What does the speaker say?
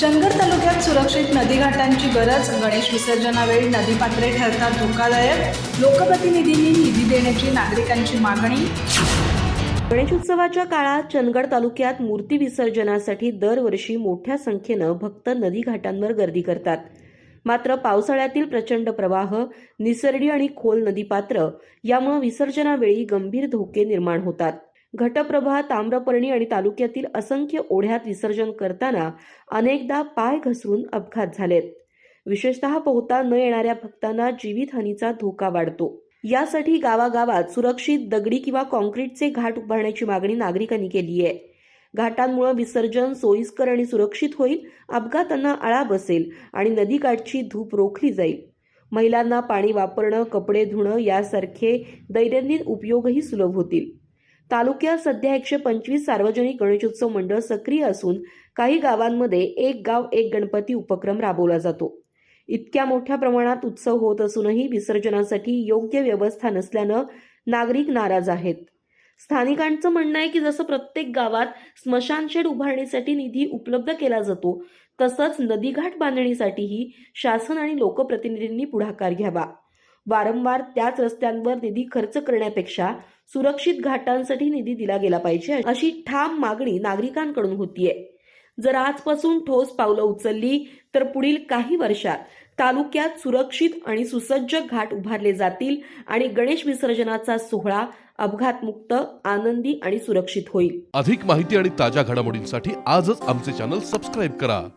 चंदगड तालुक्यात सुरक्षित नदीघाटांची गरज गणेश विसर्जनावेळी नदीपात्रे ठरतात धोकादायक. लोकप्रतिनिधींनी निधी देण्याची नागरिकांची मागणी. गणेशोत्सवाच्या काळात चंदगड तालुक्यात मूर्ती विसर्जनासाठी दरवर्षी मोठ्या संख्येनं भक्त नदीघाटांवर गर्दी करतात. मात्र पावसाळ्यातील प्रचंड प्रवाह निसर्डी आणि खोल नदीपात्र यामुळे विसर्जनावेळी गंभीर धोके निर्माण होतात. घटप्रभा ताम्रपर्णी आणि तालुक्यातील असंख्य ओढ्यात विसर्जन करताना अनेकदा पाय घसरून अपघात झालेत. विशेषतः पोहता न येणाऱ्या भक्तांना जीवितहानीचा धोका वाढतो. यासाठी गावागावात सुरक्षित दगडी किंवा कॉन्क्रीटचे घाट उभारण्याची मागणी नागरिकांनी केली आहे घाटांमुळे विसर्जन सोयीस्कर आणि सुरक्षित होईल अपघातांना आळा बसेल आणि नदीकाठची धूप रोखली जाईल. महिलांना पाणी वापरणं कपडे धुणं यासारखे दैनंदिन उपयोगही सुलभ होतील. तालुक्यात सध्या एकशे पंचवीस सार्वजनिक गणेशोत्सव मंडळ सक्रिय असून काही गावांमध्ये एक गाव एक गणपती उपक्रम राबवला जातो. इतक्या मोठ्या प्रमाणात उत्सव होत असूनही विसर्जनासाठी योग्य व्यवस्था नसल्यानं नागरिक नाराज आहेत. स्थानिकांचं म्हणणं आहे की जसं प्रत्येक गावात स्मशानशेड उभारणीसाठी निधी उपलब्ध केला जातो तसंच नदीघाट बांधणीसाठीही शासन आणि लोकप्रतिनिधींनी पुढाकार घ्यावा. वारंवार त्याच रस्त्यांवर निधी खर्च करण्यापेक्षा सुरक्षित घाटांसाठी निधी दिला गेला पाहिजे अशी ठाम मागणी नागरिकांकडून होतीये. जर आजपासून ठोस पावलं उचलली तर पुढील काही वर्षात तालुक्यात सुरक्षित आणि सुसज्ज घाट उभारले जातील आणि गणेश विसर्जनाचा सोहळा अपघातमुक्त आनंदी आणि सुरक्षित होईल. अधिक माहिती आणि ताज्या घडामोडींसाठी आजच आमचे चॅनल सबस्क्राईब करा.